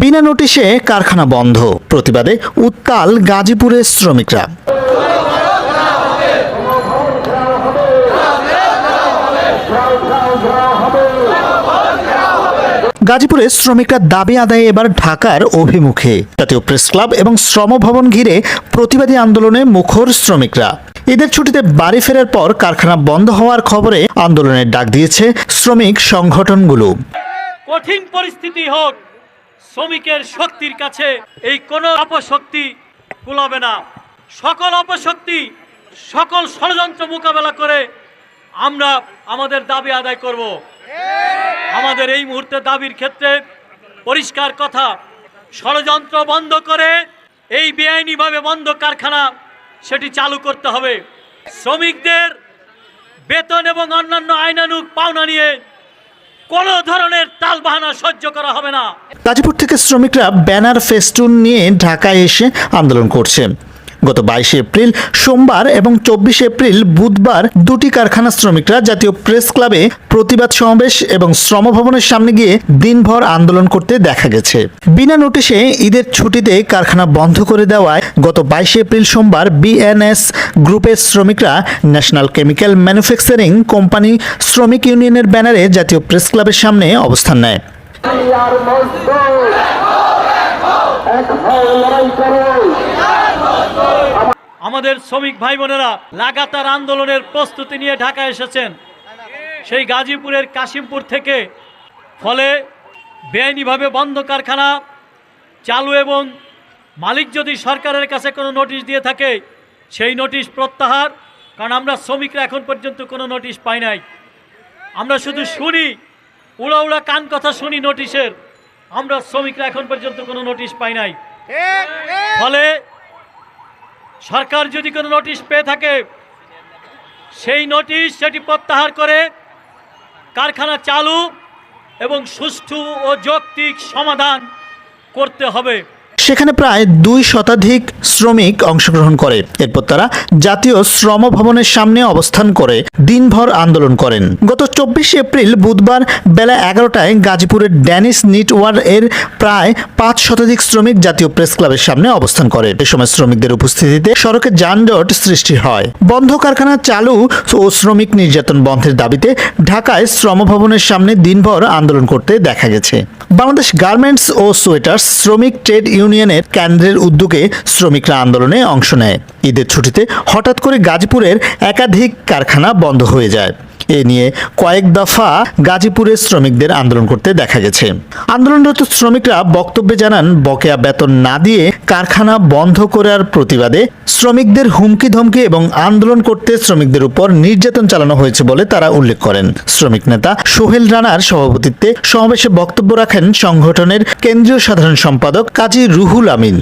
বিনা নোটিশে কারখানা বন্ধ। প্রতিবাদে উত্তাল গাজীপুরের শ্রমিকরা। গাজীপুরে শ্রমিকরা দাবি আদায়ে এবার ঢাকার অভিমুখে। জাতীয় প্রেস ক্লাব এবং শ্রম ভবন ঘিরে প্রতিবাদী আন্দোলনে মুখর শ্রমিকরা। ঈদের ছুটিতে বাড়ি ফেরার পর কারখানা বন্ধ হওয়ার খবরে আন্দোলনের ডাক দিয়েছে শ্রমিক সংগঠনগুলো। কঠিন পরিস্থিতি হোক শ্রমিকের শক্তির কাছে এই কোনো অপশক্তি কুলাবে না। সকল অপশক্তি, সকল ষড়যন্ত্র মোকাবেলা করে আমরা আমাদের দাবি আদায় করব। আমাদের এই মুহূর্তে দাবির ক্ষেত্রে পরিষ্কার কথা, ষড়যন্ত্র বন্ধ করে এই বেআইনিভাবে বন্ধ কারখানা সেটি চালু করতে হবে। শ্রমিকদের বেতন এবং অন্যান্য আইনানুগ পাওনা নিয়ে কোনো ধরনের তালবাহানা সহ্য করা হবে না। গাজীপুর থেকে শ্রমিকরা ব্যানার ফেস্টুন নিয়ে ঢাকায় এসে আন্দোলন করছে। গত বাইশে এপ্রিল সোমবার এবং চব্বিশে এপ্রিল বুধবার দুটি কারখানা শ্রমিকরা জাতীয় প্রেস ক্লাবে প্রতিবাদ সমাবেশ এবং শ্রম ভবনের সামনে গিয়ে দিনভর আন্দোলন করতে দেখা গেছে। বিনা নোটিশে ঈদের ছুটিতে কারখানা বন্ধ করে দেওয়ায় গত বাইশে এপ্রিল সোমবার বিএনএস গ্রুপের শ্রমিকরা ন্যাশনাল কেমিক্যাল ম্যানুফ্যাকচারিং কোম্পানি শ্রমিক ইউনিয়নের ব্যানারে জাতীয় প্রেস ক্লাবের সামনে অবস্থান নেয়। আমাদের শ্রমিক ভাই বোনেরা লাগাতার আন্দোলনের প্রস্তুতি নিয়ে ঢাকা এসেছেন। সেই গাজীপুরের কাশিমপুর থেকে ফলে বেআইনিভাবে বন্ধ কারখানা চালু এবং মালিক যদি সরকারের কাছে কোনো নোটিশ দিয়ে থাকে সেই নোটিশ প্রত্যাহার কারণ আমরা শ্রমিকরা এখন পর্যন্ত কোনো নোটিশ পাই নাই। আমরা শুধু শুনি উড়া উড়া কান কথা শুনি নোটিশের। আমরা শ্রমিকরা এখন পর্যন্ত কোনো নোটিশ পাই নাই। ফলে সরকার যদি কোনো নোটিশ পেয়ে থাকে, সেই নোটিশ সেটি প্রত্যাহার করে কারখানা চালু এবং সুষ্ঠু ও যৌক্তিক সমাধান করতে হবে। সেখানে প্রায় দুই শতাধিক শ্রমিক অংশগ্রহণ করে। এরপর তারা জাতীয় শ্রম ভবনের সামনে অবস্থান করে, দিনভর আন্দোলন করেন। গত চব্বিশে এপ্রিল বুধবার বেলা এগারোটায় গাজীপুরের ড্যানিস নিটওয়ার এর প্রায় পাঁচ শতাধিক শ্রমিক জাতীয় প্রেস ক্লাবের সামনে অবস্থান করে। এ সময় শ্রমিকদের উপস্থিতিতে সড়কে যানজট সৃষ্টি হয়। বন্ধ কারখানা চালু ও শ্রমিক নির্যাতন বন্ধের দাবিতে ঢাকায় শ্রম ভবনের সামনে দিনভর আন্দোলন করতে দেখা গেছে। বাংলাদেশ গার্মেন্টস ও সোয়েটার্স শ্রমিক ট্রেড ইউনিয়নের কেন্দ্রের উদ্যোগে শ্রমিকরা আন্দোলনে অংশ নেয়। ঈদের ছুটিতে হঠাৎ করে গাজীপুরের একাধিক কারখানা বন্ধ হয়ে যায়। এ নিয়ে কয়েক দফা গাজীপুরের শ্রমিকদের আন্দোলন করতে দেখা গেছে। আন্দোলনরত শ্রমিকরা বক্তব্যে জানান, বকেয়া বেতন না দিয়ে কারখানা বন্ধ করার প্রতিবাদে শ্রমিকদের হুমকি ধমকি এবং আন্দোলন করতে শ্রমিকদের উপর নির্যাতন চালানো হয়েছে বলে তারা উল্লেখ করেন। শ্রমিক নেতা সোহেল রানার সভাপতিত্বে সমাবেশে বক্তব্য রাখেন সংগঠনের কেন্দ্রীয় সাধারণ সম্পাদক কাজী রুহুল আমিন।